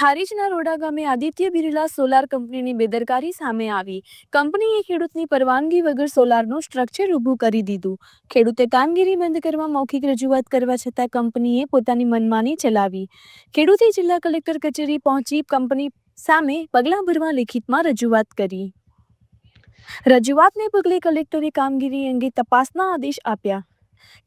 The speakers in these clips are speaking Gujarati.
હારીજના રોડા ગામે આદિત્ય બિરલા સોલાર કંપનીની બેદરકારી સામે આવી. કંપનીએ ખેડૂતની પરવાનગી વગર સોલારનું સ્ટ્રક્ચર ઊભું કરી દીધું. ખેડૂતે કામગીરી બંધ કરવા મૌખિક રજૂઆત કરવા છતાં કંપનીએ પોતાની મનમાની ચલાવી. ખેડૂતે જિલ્લા કલેક્ટર કચેરી પહોંચી કંપની સામે પગલાં ભરવા લેખિતમાં રજૂઆત કરી. રજૂઆતને પગલે કલેક્ટરે કામગીરી અંગે તપાસના આદેશ આપ્યા.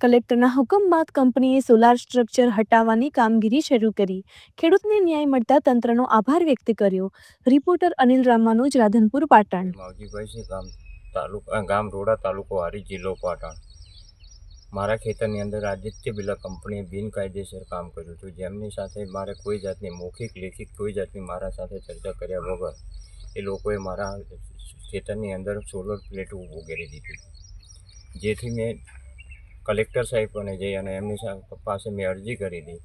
કલેક્ટરના હુકમ બાદ કંપનીએ સોલાર સ્ટ્રક્ચર હટાવવાની કામગીરી શરૂ કરી. ખેડૂતને ન્યાય મળતા તંત્રનો આભાર વ્યક્ત કર્યો. રિપોર્ટર અનિલ રામાનુજ રાધનપુર, પાટણ. માવજીભાઈ છે ગામ તાલુકા, ગામ રોડા તાલુકો હારી જિલ્લો પાટણ. મારા ખેતરની અંદર આદિત્ય બિરલા કંપનીએ બિનકાયદેસર કામ કર્યું હતું. જેમની સાથે મારે કોઈ જાતની મૌખિક, લેખિત કોઈ જાતની મારા સાથે ચર્ચા કર્યા વગર એ લોકોએ મારા ખેતરની અંદર સોલર પ્લેટ ઉગેરી દીધી. જેથી મેં કલેક્ટર સાહેબ અને જઈ અને એમની પાસે મેં અરજી કરી હતી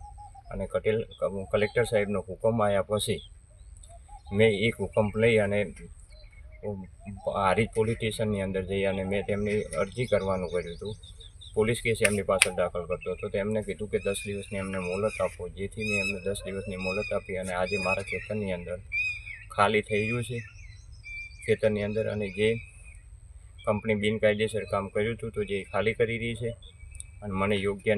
અને કટેલ કલેક્ટર સાહેબનો હુકમ આવ્યા પછી મેં એક હુકમ લઈ અને હારી પોલીસ અંદર જઈ અને મેં તેમની અરજી કરવાનું કર્યું હતું. પોલીસ કેસ એમની પાછળ દાખલ કરતો હતો. તેમને કીધું કે દસ દિવસની એમને મોહલત આપો. જેથી મેં એમને દસ દિવસની મોહલત આપી અને આજે મારા ખેતરની અંદર ખાલી થઈ ગયું છે. ખેતરની અંદર અને જે કંપની બિનકાયદેસર કામ કર્યું હતું તો જે ખાલી કરી રહી છે. અને મને યોગ્ય